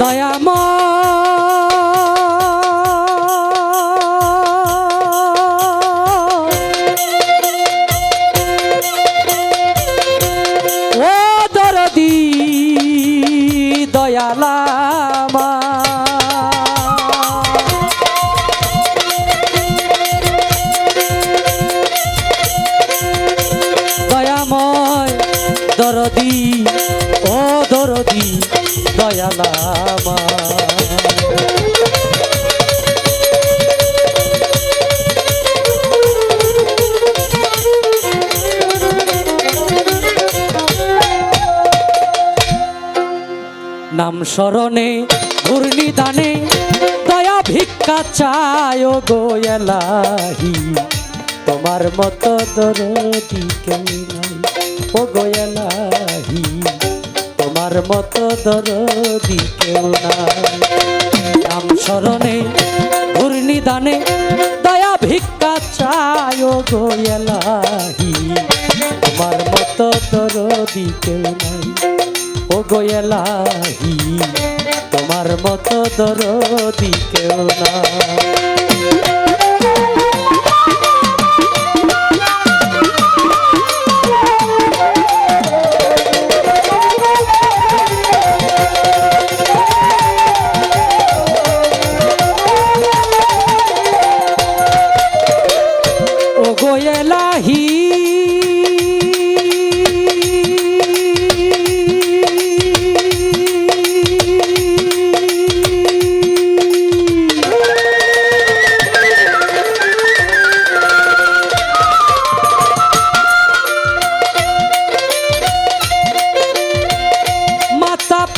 ও স্মরণে ঘূর্ণিদানে, দয়া ভিক্ষা চায় ও গোয়েলাহি তোমার মতো দরদি কেউ নাই, ও গোয়েলাহি তোমার মতো দরদি কেউ নাই। নাম স্মরণে ঘূর্ণিদানে, দয়া ভিক্ষা চায় ও গোয়েলাহি তোমার মতো দরদি কেউ নাই ও গোয়েলাহি তোমার মতো দরদি কেউ না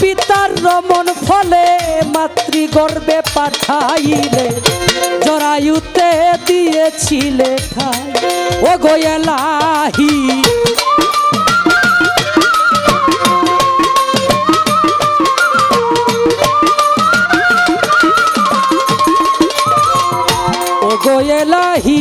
পিতার রমন ফলে মাতৃগর্ভে পাঠাইলে জরায়ুতে দিয়েছিলে ঠাই। ও গোয়েলাহি গোয়েলাহি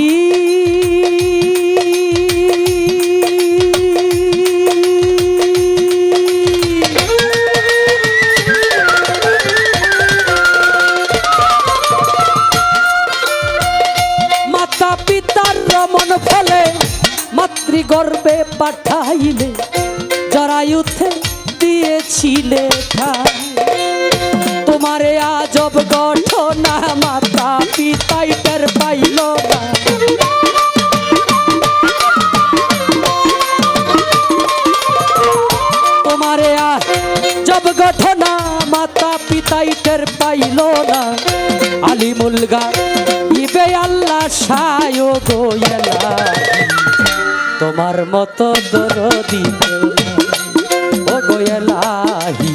আজব গঠনা মাতা পিতাই টের পাইল তোমারে আজব গঠনা মাতা পিতাই টের পাইল না। আলিমুল গা ইবে আল্লাহ সায় গোয়েলা তোমার মতো দরদি। ও গোয়েলাহি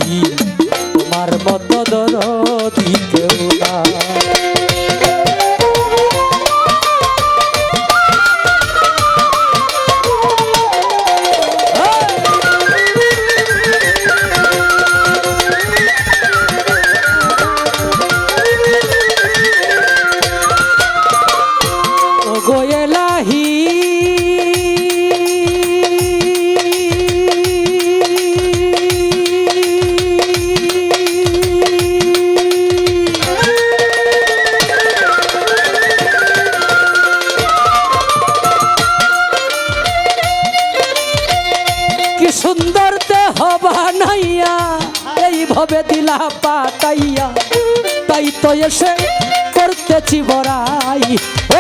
বানাইয়া এইভাবে দিলা পাতাইয়া। তাই তো এসে করতেছি বড়াই। ও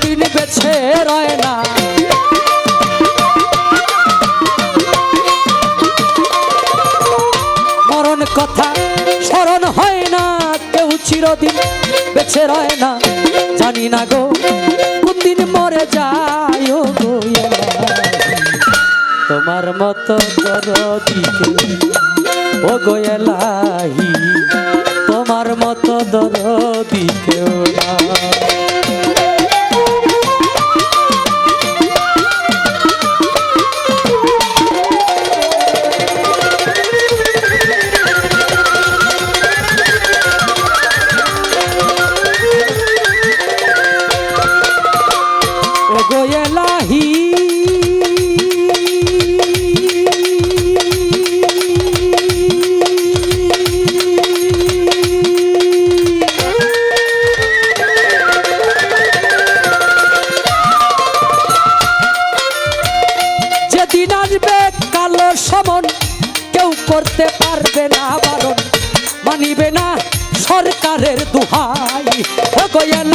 চিরদিন বেছে রয় না। মরণ কথা স্মরণ হয় না, কেউ চিরদিন বেছে রয় না। জানি না গো কোন দিন মরে যায় গো তোমার মতো দরদিকে, ও গোয়েলাহি তোমার মতো দরদিকেও না।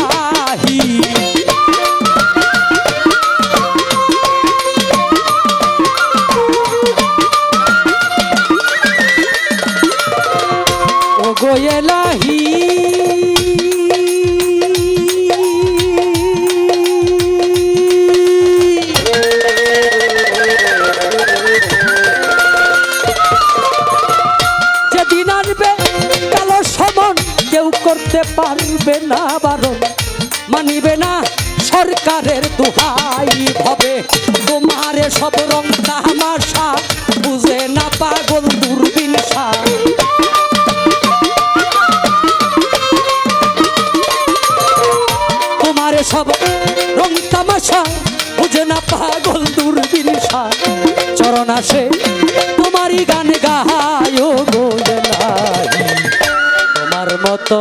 গোয়েলাহি করতে পারবে না বারণ। মানিবে না সরকারের দুহাই হবে তোমার সব রং তামাশা বুঝে না পাগল দূরবীন তোমার সব রং তামাশা বুঝে না পাগল দূরবীন চরণ আসে তোমারই গান গোয়েলাই তোমার মতো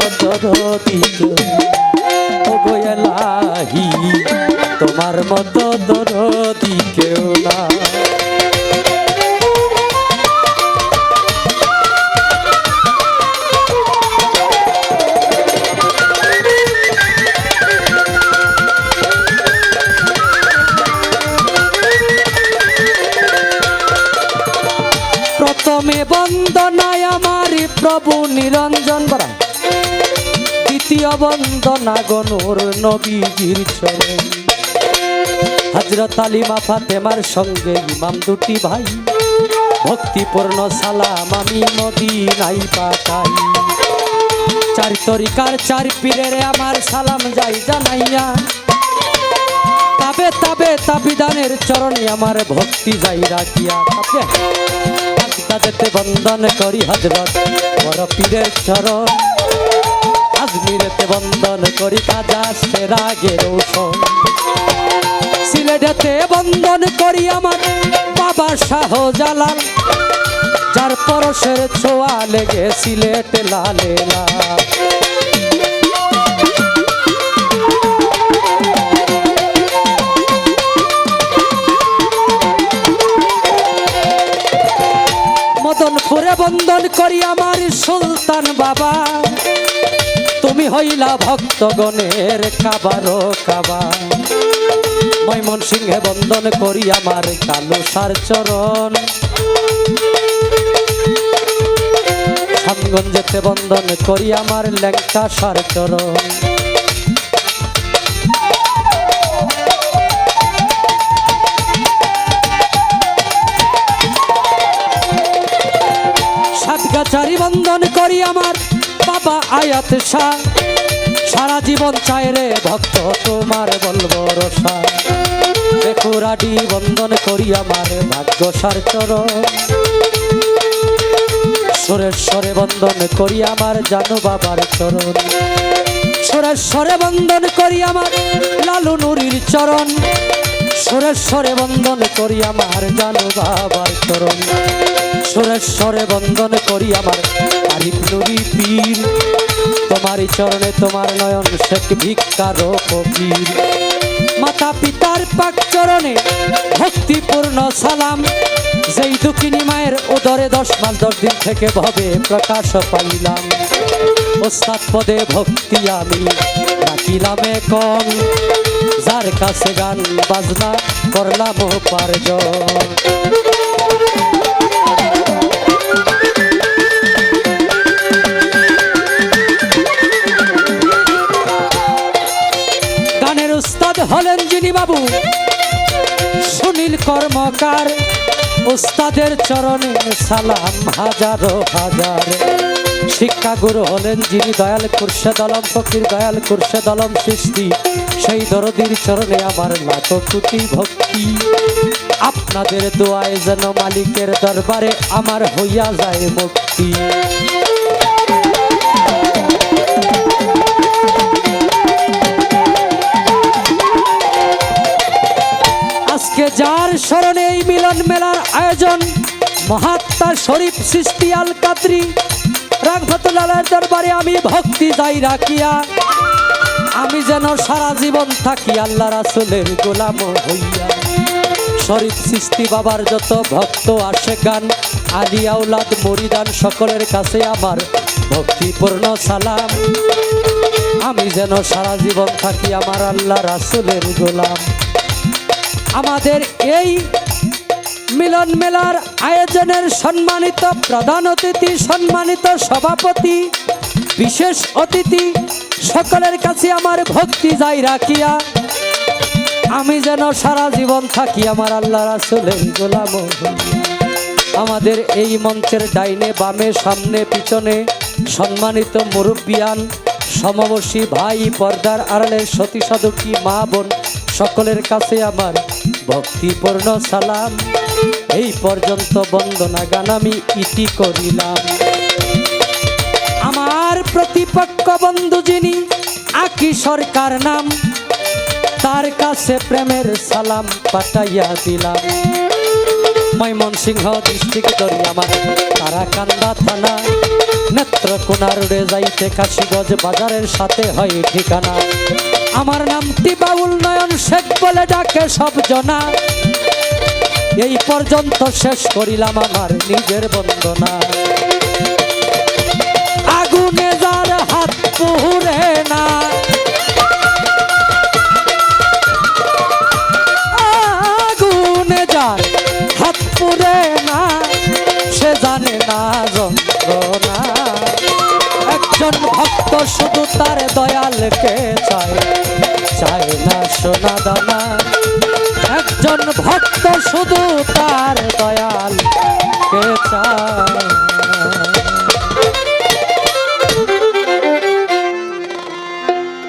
গোয়েলাহি তোমার মতো দরদিকেও না। বন্দনা গনুর নবীজির চরণ হজরত আলিমা ফাতেমার সঙ্গে ইমাম দুটি ভাই। ভক্তিপূর্ণ সালাম আমি মদিনাই পাঠাই। চার তরিকার চার পীরের আমার সালাম যাই জানাইয়া। তাবে তাবে তাবিদানের চরণে আমার ভক্তি যাই রাখিয়া। তাবে তাদেরতে বন্দন করি হজরত বড় পীরের চরণ। আজমিরেতে বন্দন করি কাজা সেরা গেরৌসন সিলেটেতে বন্দন করি আমার বাবা শাহ জালাল যার পরশের ছোঁয়া লেগে সিলেটে লালে বন্দন করি আমার সুলতান বাবা। তুমি হইলা ভক্তগণের কাবারো কাবা মৈমন সিংহে বন্দন করি আমার কালো সার চরণ। সামগঞ্জেতে বন্দন করি আমার ল্যাংটা সার চরণ। সাতগাছারি বন্দন করি আমার বাবা আয়াত শাহ, সারা জীবন চায় রে ভক্ত, তোমার বলব রসা। বেকুরাডি বন্দন করি আমার ভাগ্য সার সুরেশ্বরে বন্দন করি আমার, জানু বাবার চরণ। সুরেশ্বরে বন্দন করি আমার, লালু নুরির চরণ। সুরেশ্বরে বন্ধন করি আমার, জানু বাবার চরণ। সুরেশ্বরে বন্দন করি আমার নুরি পীর তোমারই চরণে তোমার নয়ন শেখ ভিক্ষার ফকির? মাতা পিতার পাক চরণে ভক্তিপূর্ণ সালাম। যেই দুঃখিনী মায়ের উদরে দশ মাস দশ দিন থেকে ভবে প্রকাশ পাইলাম। ওস্তাদ পদে ভক্তি আমি, রাখিলামে কম যার কাছে গান বাজনা করলাম পারজন যিনি বাবু। সুনীল কর্মকার উস্তাদের চরণে সালাম হাজারো হাজার। শিক্ষা গুরু হলেন যিনি দয়াল কুর্শেদ আলম, ফকির দয়াল কুর্শেদ আলম সৃষ্টি। সেই দরদির চরণে আমার লাখ ভক্তি। আপনাদের দোয়ায় যেন মালিকের দরবারে আমার হইয়া যায় মুক্তি যার স্মরণে এই মিলন মেলার আয়োজন, মহাত্মা শরীফ সৃষ্টি আল কাদরি। রাঘবতুল্লাহের দরবারে আমি ভক্তি যাই রাখিয়া, আমি যেন সারা জীবন থাকি আল্লাহ রাসুলের গোলাম হইয়া। শরীফ সৃষ্টি বাবার যত ভক্ত আসে গান, আলী আউলাদ মরিদান, সকলের কাছে আমার ভক্তিপূর্ণ সালাম। আমি যেন সারা জীবন থাকি আমার আল্লাহ রাসুলের গোলাম। আমাদের এই মিলন মেলার আয়োজনের সম্মানিত প্রধান অতিথি, সম্মানিত সভাপতি, বিশেষ অতিথি, সকলের কাছে আমার ভক্তি যাই রাখিয়া। আমি যেন সারা জীবন থাকি আমার আল্লাহ রাসুলের গোলাম আমাদের এই মঞ্চের ডাইনে, বামে, সামনে, পিছনে সম্মানিত মুরব্বিয়ান সমবসী ভাই, পর্দার আড়ালের সতী সাধকী মা বোন, সকলের কাছে আমার ভক্তিপূর্ণ সালাম। এই পর্যন্ত বন্দনা গান আমি ইতি করিলাম। আমার প্রতিপক্ষ বন্ধু যিনি, আকি সরকার নাম, তার কাছে প্রেমের সালাম পাঠাইয়া দিলাম। ময়মনসিংহ ডিস্ট্রিক্ট তারাকান্দা থানা। নেত্রকোনা রোডে যাইতে কাশিগঞ্জ বাজারের সাথে হয় ঠিকানা। আমার নামটি বাউল নয়ন শেখ বলে ডাকে সব জনা। এই পর্যন্ত শেষ করিলাম আমার নিজের বন্দনা। আগুনে যার হাত পুহুরে না। পুরে না, সে জানে না যন্ত্রণা। একজন ভক্ত শুধু তার দয়ালকে চায় চায় না সোনা দানা। একজন ভক্ত শুধু তার